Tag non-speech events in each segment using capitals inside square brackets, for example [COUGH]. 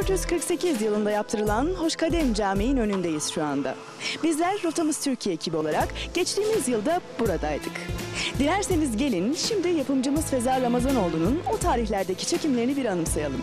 1448 yılında yaptırılan Hoşkadem Camii'nin önündeyiz şu anda. Bizler Rotamız Türkiye ekibi olarak geçtiğimiz yılda buradaydık. Dilerseniz gelin şimdi yapımcımız Feza Ramazanoğlu'nun o tarihlerdeki çekimlerini bir anımsayalım.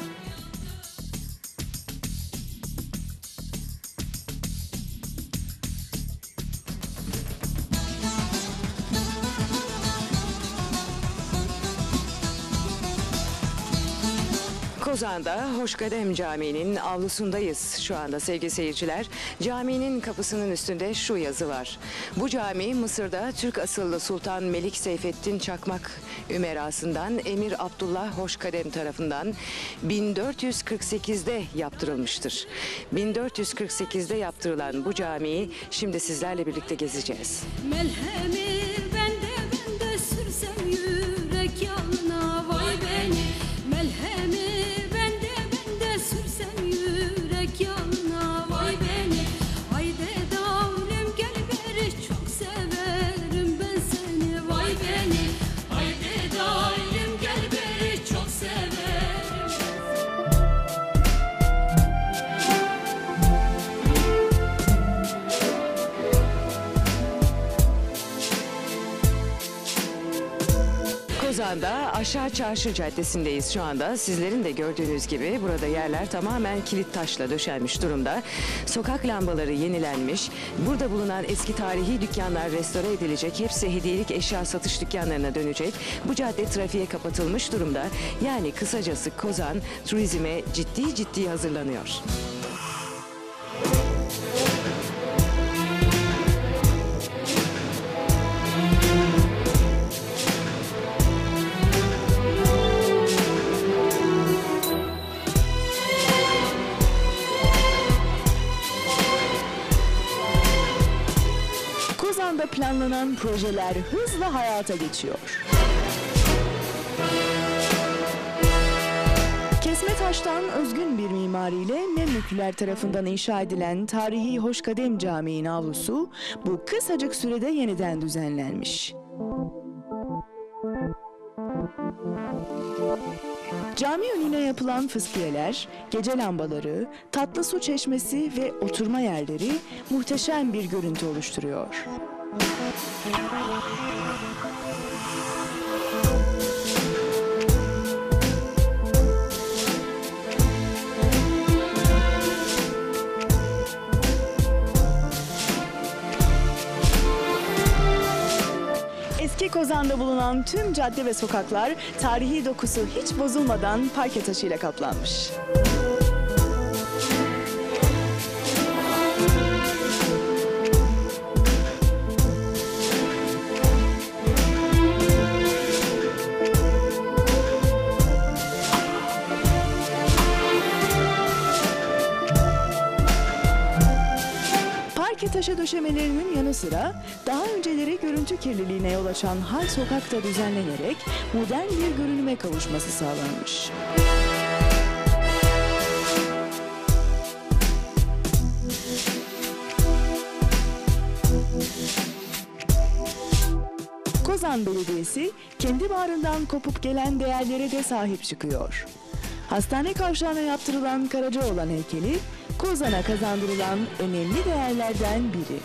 Kozan'da Hoşkadem Camii'nin avlusundayız şu anda sevgili seyirciler. Caminin kapısının üstünde şu yazı var. Bu cami Mısır'da Türk asıllı Sultan Melik Seyfettin Çakmak Ümerası'ndan Emir Abdullah Hoşkadem tarafından 1448'de yaptırılmıştır. 1448'de yaptırılan bu camiyi şimdi sizlerle birlikte gezeceğiz. Melhemi Aşağı Çarşı Caddesi'ndeyiz şu anda. Sizlerin de gördüğünüz gibi burada yerler tamamen kilit taşla döşenmiş durumda. Sokak lambaları yenilenmiş. Burada bulunan eski tarihi dükkanlar restore edilecek. Hepsi hediyelik eşya satış dükkanlarına dönecek. Bu cadde trafiğe kapatılmış durumda. Yani kısacası Kozan turizme ciddi ciddi hazırlanıyor. Kozan'da planlanan projeler hızla hayata geçiyor. Kesme taştan özgün bir mimariyle Memlükliler tarafından inşa edilen tarihi Hoşkadem Camii'nin avlusu bu kısacık sürede yeniden düzenlenmiş. Cami önüne yapılan fıskiyeler, gece lambaları, tatlı su çeşmesi ve oturma yerleri muhteşem bir görüntü oluşturuyor. Eski Kozan'da bulunan tüm cadde ve sokaklar tarihi dokusu hiç bozulmadan parke taşıyla kaplanmış. Parke taşı döşemelerinin yanı sıra daha önceleri görüntü kirliliğine yol açan hal sokakta düzenlenerek modern bir görünüme kavuşması sağlanmış. Kozan Belediyesi kendi bağrından kopup gelen değerlere de sahip çıkıyor. Hastane kavşağına yaptırılan Karacaoğlan heykeli Kozan'a kazandırılan önemli değerlerden biri.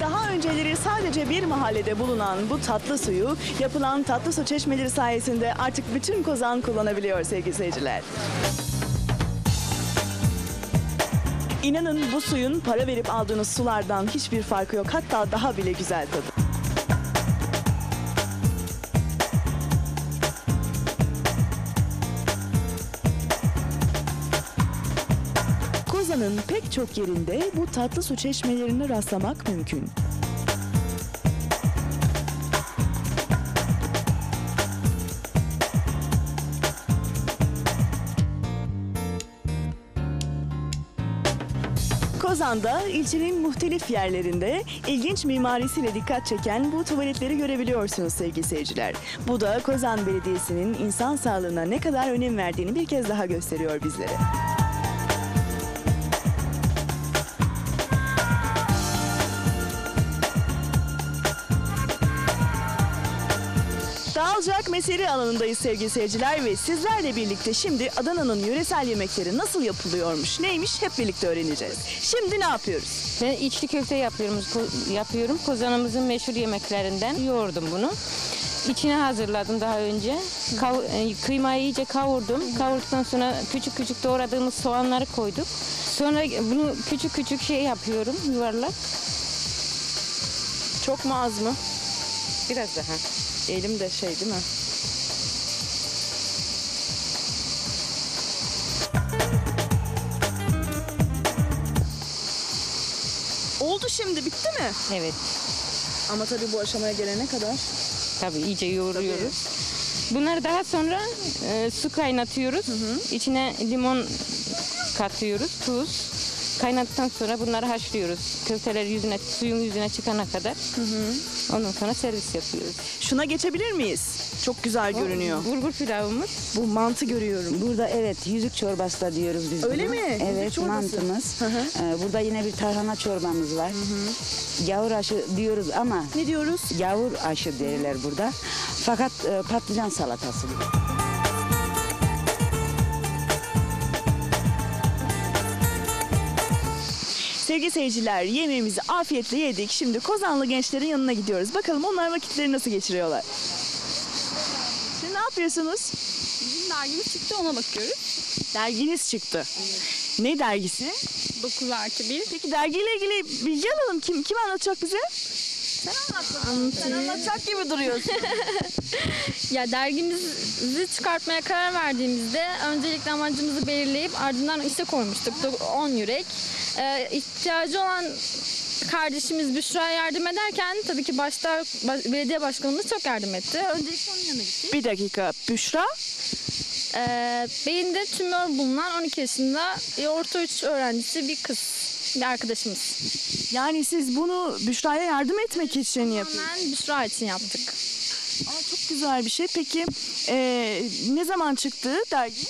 Daha önceleri sadece bir mahallede bulunan bu tatlı suyu yapılan tatlı su çeşmeleri sayesinde artık bütün Kozan kullanabiliyor sevgili seyirciler. İnanın bu suyun para verip aldığınız sulardan hiçbir farkı yok. Hatta daha bile güzel tadı. Kozan'ın pek çok yerinde bu tatlı su çeşmelerine rastlamak mümkün. Kozan'da ilçenin muhtelif yerlerinde ilginç mimarisiyle dikkat çeken bu tuvaletleri görebiliyorsunuz sevgili seyirciler. Bu da Kozan Belediyesi'nin insan sağlığına ne kadar önem verdiğini bir kez daha gösteriyor bizlere. Mesire alanındayız sevgili seyirciler ve sizlerle birlikte şimdi Adana'nın yöresel yemekleri nasıl yapılıyormuş, neymiş hep birlikte öğreneceğiz. Şimdi ne yapıyoruz? Ben içli köfte yapıyorum, ko- yapıyorum. Kozanımızın meşhur yemeklerinden yoğurdum bunu. İçine hazırladım daha önce. Kav- e, kıymayı iyice kavurdum. Kavurduktan sonra küçük küçük doğradığımız soğanları koyduk. Sonra bunu küçük küçük şey yapıyorum yuvarlak. Çok mu az mı? Biraz daha. Elim de şey değil mi? Oldu şimdi bitti mi? Evet. Ama tabii bu aşamaya gelene kadar. Tabii iyice yoğuruyoruz. Bunları daha sonra e, su kaynatıyoruz. İçine limon katıyoruz, tuz. Kaynattıktan sonra bunları haşlıyoruz. Köfteler yüzüne, suyun yüzüne çıkana kadar. Ondan sonra servis yapıyoruz. Şuna geçebilir miyiz? Çok güzel görünüyor. Bulgur pilavımız. Bu mantı görüyorum. Burada evet yüzük çorbası da diyoruz biz Öyle buna. mi? Evet çorbası. mantımız. Hı hı. Ee, burada yine bir tarhana çorbamız var. Gavur aşı diyoruz ama Ne diyoruz? gavur aşı derler burada. Fakat e, patlıcan salatası. bu. Sevgili seyirciler yemeğimizi afiyetle yedik. Şimdi Kozanlı gençlerin yanına gidiyoruz. Bakalım onlar vakitleri nasıl geçiriyorlar. Şimdi ne yapıyorsunuz? Bizim dergimiz çıktı ona bakıyoruz. Derginiz çıktı. Ne dergisi? 9 artı 1. Peki dergiyle ilgili bilgi alalım. Kim kim anlatacak bize? Sen anlatacak gibi duruyorsun. [LAUGHS] Ya dergimizi çıkartmaya karar verdiğimizde öncelikle amacımızı belirleyip ardından işe koymuştuk. 10 yürek. Ee, ihtiyacı olan kardeşimiz Büşra'ya yardım ederken tabii ki başta baş- belediye başkanımız çok yardım etti. Öncelikle onun yanına gittik. Bir dakika. Büşra. Ee, beyinde tümör bulunan 12 yaşında orta 3 öğrencisi bir kız. Bir arkadaşımız. Yani siz bunu Büşra'ya yardım etmek için yapıyorsunuz. Hemen Büşra için yaptık. Ama çok güzel bir şey. Peki eee, ne zaman çıktı dergi?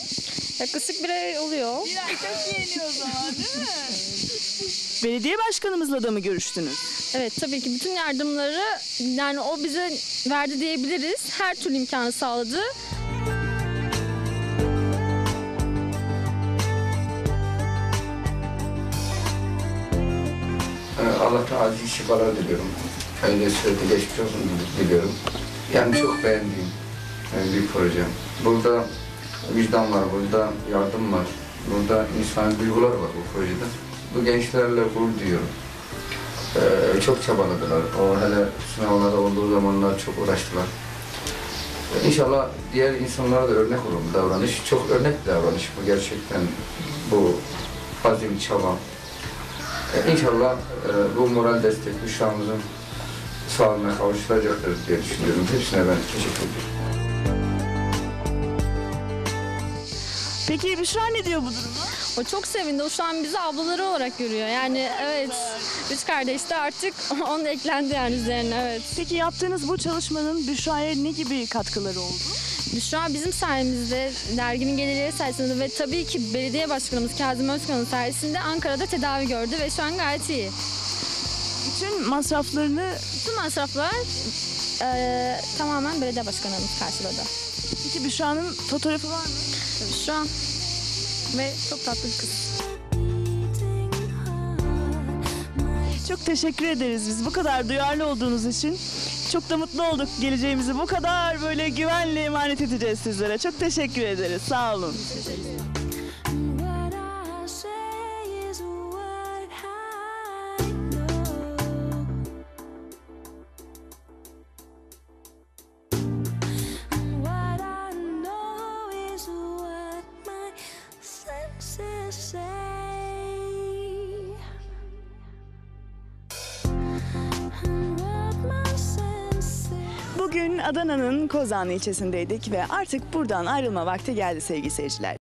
Yaklaşık bir ay oluyor. Bir ay çok yeni o zaman değil mi? [LAUGHS] Belediye başkanımızla da mı görüştünüz? Evet tabii ki bütün yardımları yani o bize verdi diyebiliriz. Her türlü imkanı sağladı. Allah'tan acil şifalar diliyorum. Önce sürekli geçmiş olsun diliyorum. Yani çok beğendiğim e, bir proje. Burada vicdan var, burada yardım var, burada insan duygular var bu projede. Bu gençlerle gurur duyuyorum. Ee, çok çabaladılar. O hele sınavlarda olduğu zamanlar çok uğraştılar. Ee, İnşallah diğer insanlara da örnek olur bu davranış. Çok örnek bir davranış bu gerçekten. Bu azim, çaba. Ee, İnşallah e, bu moral destek Büşra'mızın sağlığına kavuşturacaktır diye düşünüyorum. Hepsine ben teşekkür ediyorum. Peki Büşra ne diyor bu duruma? O çok sevindi. O şu an bizi ablaları olarak görüyor. Yani evet üç kardeş de artık [LAUGHS] onun eklendi yani üzerine evet. Peki yaptığınız bu çalışmanın Büşra'ya ne gibi katkıları oldu? Büşra bizim sayemizde derginin gelirleri sayesinde ve tabii ki belediye başkanımız Kazım Özkan'ın sayesinde Ankara'da tedavi gördü ve şu an gayet iyi. Bütün masraflarını Bütün masraflar eee, tamamen belediye başkanımız karşıladı. peki Büşra'nın fotoğrafı var mı? Şu an ve çok tatlı bir kız. Çok teşekkür ederiz biz bu kadar duyarlı olduğunuz için. Çok da mutlu olduk geleceğimizi bu kadar böyle güvenle emanet edeceğiz sizlere. Çok teşekkür ederiz. Sağ olun. Say Bugün Adana'nın Kozan ilçesindeydik ve artık buradan ayrılma vakti geldi sevgili seyirciler.